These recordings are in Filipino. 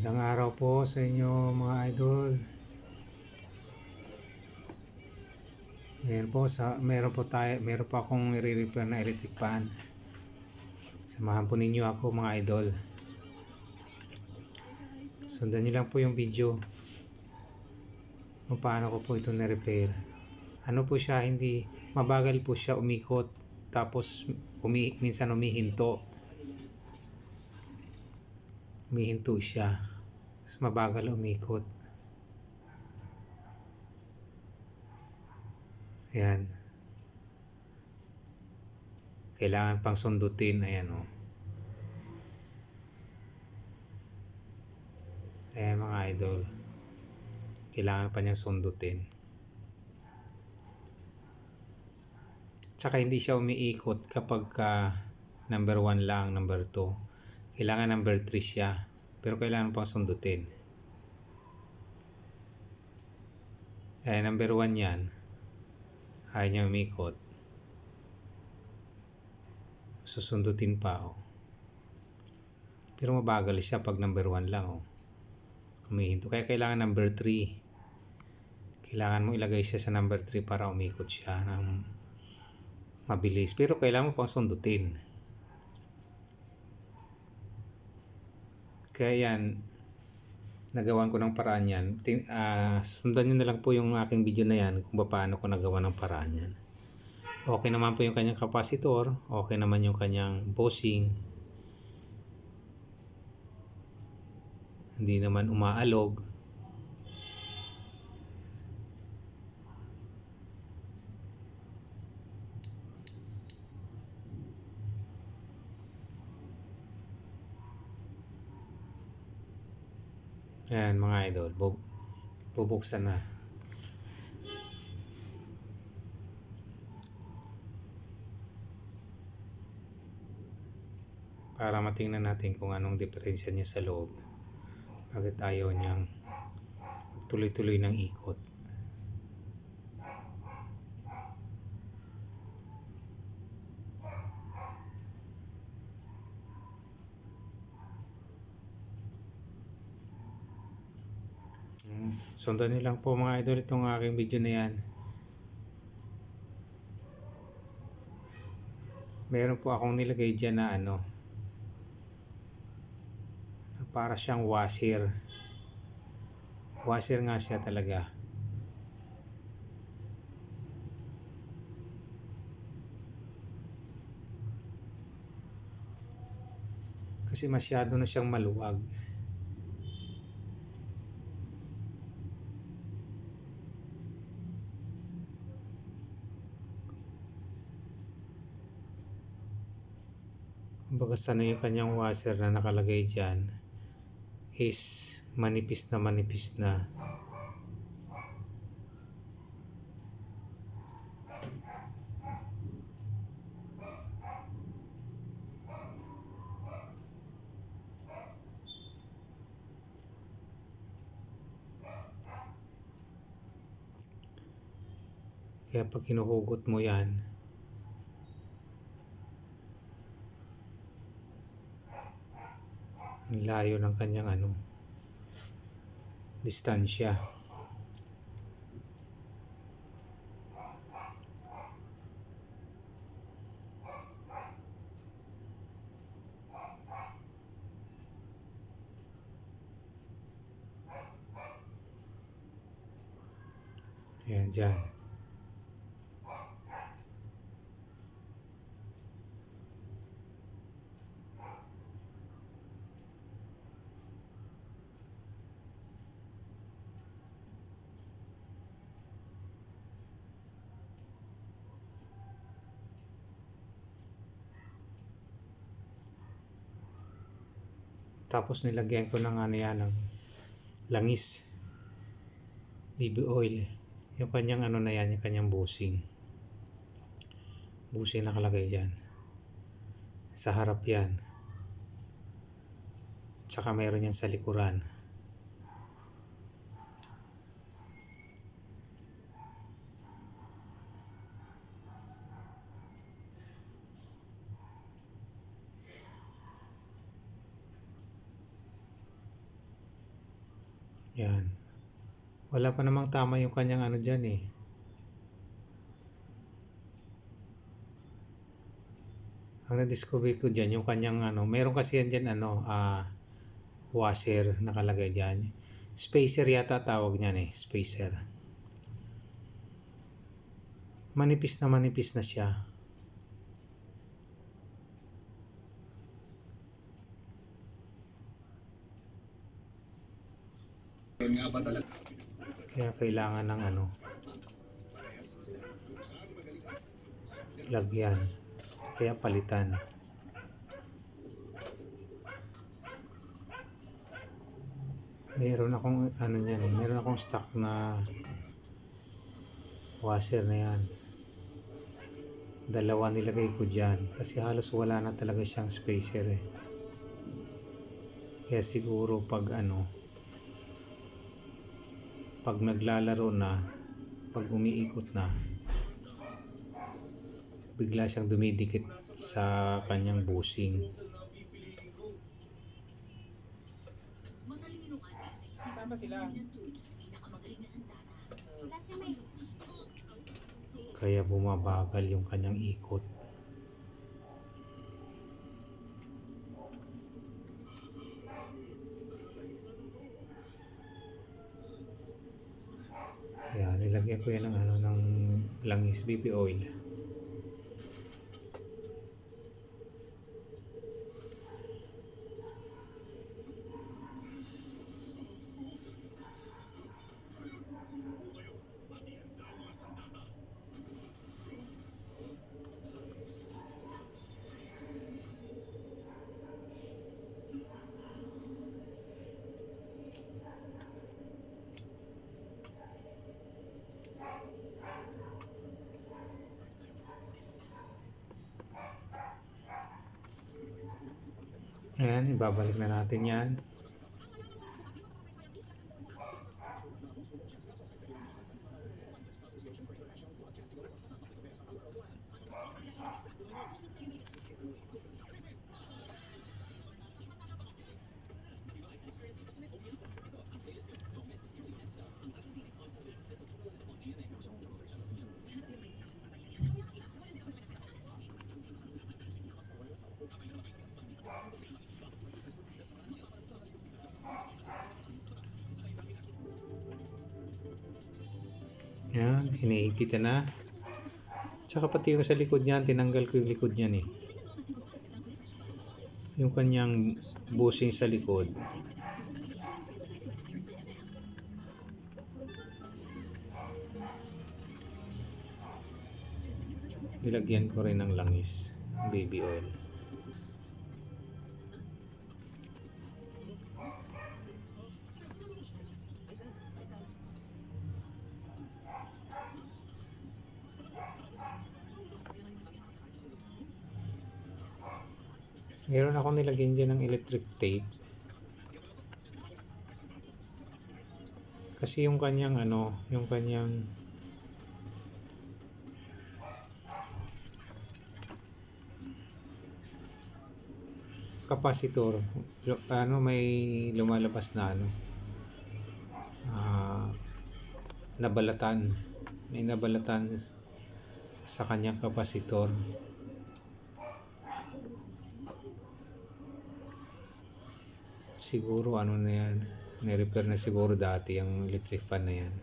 Magandang araw po sa inyo mga idol. Ngayon po, sa, meron po tayo, meron po akong nire-repair na electric fan. Samahan po ninyo ako mga idol. Sundan niyo lang po yung video kung paano ko po ito na-repair. Ano po siya, hindi mabagal po siya umikot tapos umi, minsan umihinto humihinto siya. Mas mabagal umikot. Ayan. Kailangan pang sundutin. Ayan o. Ayan mga idol. Kailangan pa niyang sundutin. Tsaka hindi siya umiikot kapag ka number 1 lang, number 2 kailangan number 3 siya. Pero kailangan pang sundutin. Eh, number 1 yan. Ayaw niya umikot. Susundutin pa, oh. Pero mabagal siya pag number 1 lang, oh. Kumihinto. Kaya kailangan number 3. Kailangan mo ilagay siya sa number 3 para umikot siya ng mabilis. Pero kailangan mo pang sundutin. Kaya yan, nagawan ko ng paraan yan. Tin, uh, sundan nyo na lang po yung aking video na yan kung paano ko nagawa ng paraan yan. Okay naman po yung kanyang kapasitor. Okay naman yung kanyang bossing. Hindi naman umaalog. Ayan mga idol, bub bubuksan na. Para matingnan natin kung anong diferensya niya sa loob. Bakit ayaw niyang magtuloy-tuloy ng ikot. Sundan niyo lang po mga idol itong aking video na yan. Meron po akong nilagay dyan na ano. Para siyang washer. Washer nga siya talaga. Kasi masyado na siyang maluwag. Sana yung kanyang washer na nakalagay dyan is manipis na manipis na. Kaya pag kinuhugot mo yan, layo ng kanyang ano distansya Ayan, dyan. Tapos nilagyan ko ng ano yan, ng langis. BB oil. Yung kanyang ano na yan, yung kanyang busing. Busing nakalagay dyan. Sa harap yan. Tsaka mayroon yan sa likuran. Yan. Wala pa namang tama yung kanyang ano dyan eh. Ang na-discover ko dyan, yung kanyang ano, meron kasi yan dyan ano, ah, washer nakalagay dyan. Spacer yata tawag niyan eh, spacer. Manipis na manipis na siya. Yun nga ba talaga? Kaya kailangan ng ano, lagyan. Kaya palitan. Meron akong ano niyan, meron akong stock na washer na yan. Dalawa nilagay ko dyan kasi halos wala na talaga siyang spacer eh. Kaya siguro pag ano, pag naglalaro na, pag umiikot na, bigla siyang dumidikit sa kanyang busing. Sama sila. Kaya bumabagal yung kanyang ikot. Kaya nilagyan ko yan ng ano ng langis baby oil. Ayan, ibabalik na natin yan. Yan, iniipitan na. Tsaka pati yung sa likod niyan, tinanggal ko yung likod niyan eh. Yung kanyang busing sa likod. Nilagyan ko rin ng langis, baby oil. Ako nilagyan dyan ng electric tape. Kasi yung kanyang ano, yung kanyang kapasitor, ano may lumalabas na ano, ah, nabalatan. May nabalatan sa kanyang kapasitor. Siguro ano na yan, ni-repair na siguro dati ang electric fan na yan.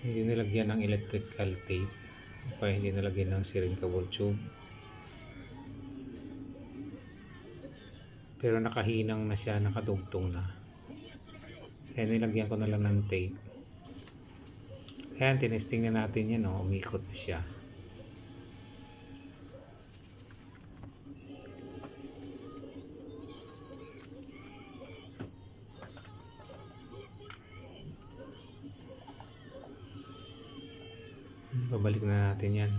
Hindi nilagyan ng electrical tape. Pa hindi nilagyan ng siring cable tube. Pero nakahinang na siya, nakadugtong na. Kaya nilagyan ko na lang ng tape. Ayan, tinesting na natin yan, oh. umikot na siya. babalik na natin yan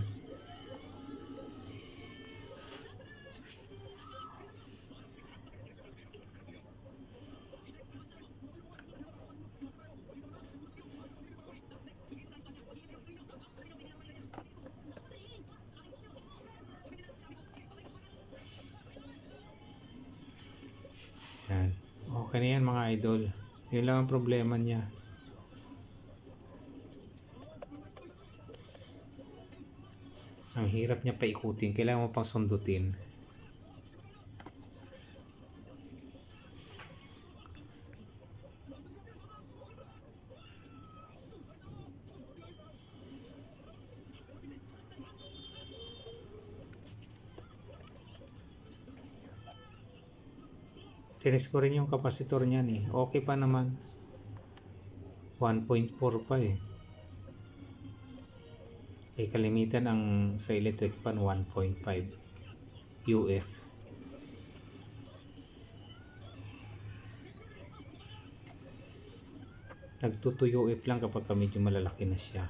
Yan. Okay na yan mga idol. Yun lang ang problema niya. Ang hirap niya paikutin. Kailangan mo pang sundutin. Tinis ko rin yung kapasitor niyan eh. Okay pa naman. 1.4 pa eh. Eh kalimitan ang sa electric fan 1.5 UF. Nagtuto UF lang kapag ka medyo malalaki na siya.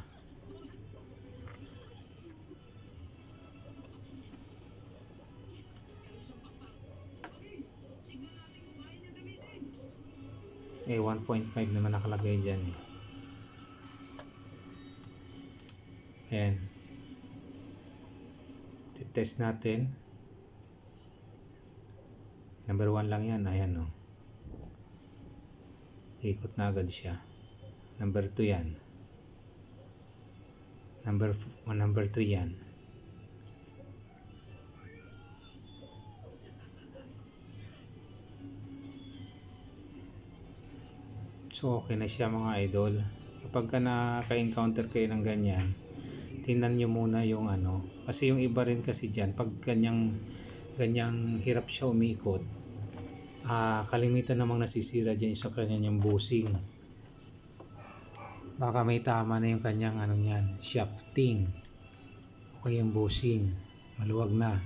Eh 1.5 naman nakalagay dyan eh. Ayan. Test natin. Number 1 lang yan. Ayan o. Ikot na agad siya. Number 2 yan. Number, f- number 3 yan. So okay na siya mga idol. Kapag ka naka-encounter kayo ng ganyan, tingnan nyo muna yung ano. Kasi yung iba rin kasi dyan, pag ganyang, ganyang hirap siya umikot, ah kalimitan namang nasisira dyan sa kanyang busing. Baka may tama na yung kanyang ano niyan, shafting. O kaya yung busing. Maluwag na.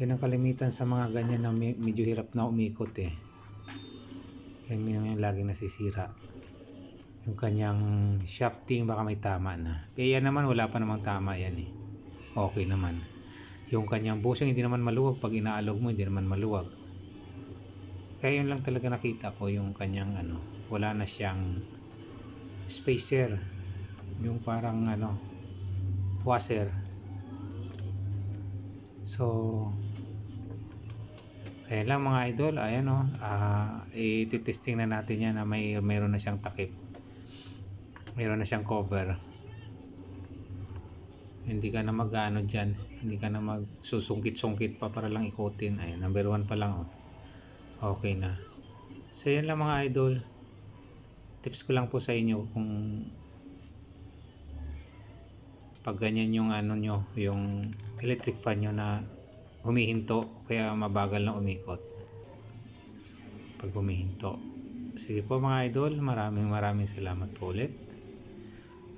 Yan ang kalimitan sa mga ganyan na me- medyo hirap na umikot eh. Yan yung laging nasisira. Yung kanyang shafting baka may tama na. Kaya yan naman wala pa namang tama yan eh. Okay naman. Yung kanyang busing hindi naman maluwag. Pag inaalog mo hindi naman maluwag. Kaya yun lang talaga nakita ko yung kanyang ano. Wala na siyang spacer. Yung parang ano washer. So, Ayan lang mga idol, ayan o, ah ititesting na natin yan na may meron na siyang takip. Meron na siyang cover. Hindi ka na mag-ano dyan, hindi ka na magsusungkit-sungkit pa para lang ikutin. Ayan, number one pa lang o. Okay na. So yan lang mga idol. Tips ko lang po sa inyo kung pag ganyan yung ano nyo, yung electric fan nyo na humihinto kaya mabagal na umikot pag humihinto sige po mga idol maraming maraming salamat po ulit